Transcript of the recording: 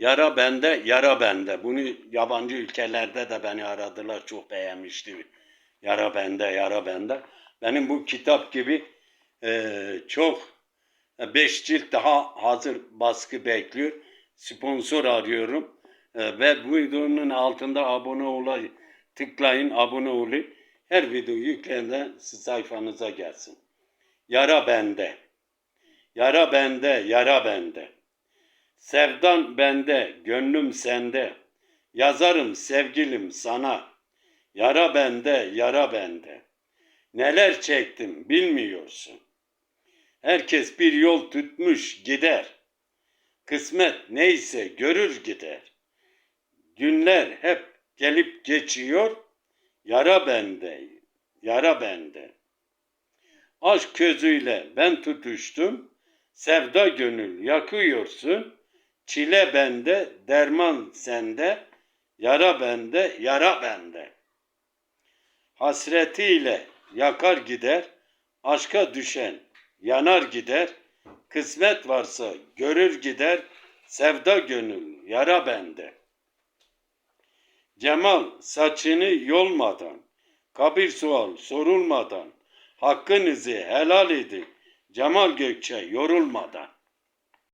Yara bende, yara bende. Bunu yabancı ülkelerde de beni aradılar, çok beğenmişti. Yara bende, yara bende. Benim bu kitap gibi eee, çok e, beş cilt daha hazır baskı bekliyor. Sponsor arıyorum. E, ve bu videonun altında abone olay tıklayın, abone olun. Her video siz sayfanıza gelsin. Yara bende. Yara bende, yara bende. Sevdan bende, gönlüm sende. Yazarım sevgilim sana. Yara bende, yara bende. Neler çektim bilmiyorsun. Herkes bir yol tutmuş gider. Kısmet neyse görür gider. Günler hep gelip geçiyor. Yara bende, yara bende. Aşk közüyle ben tutuştum. Sevda gönül yakıyorsun. Çile bende, derman sende. Yara bende, yara bende. Hasretiyle yakar gider. Aşka düşen yanar gider. Kısmet varsa görür gider. Sevda gönül yara bende. Cemal saçını yolmadan, kabir sual sorulmadan, hakkınızı helal edin. Cemal Gökçe yorulmadan.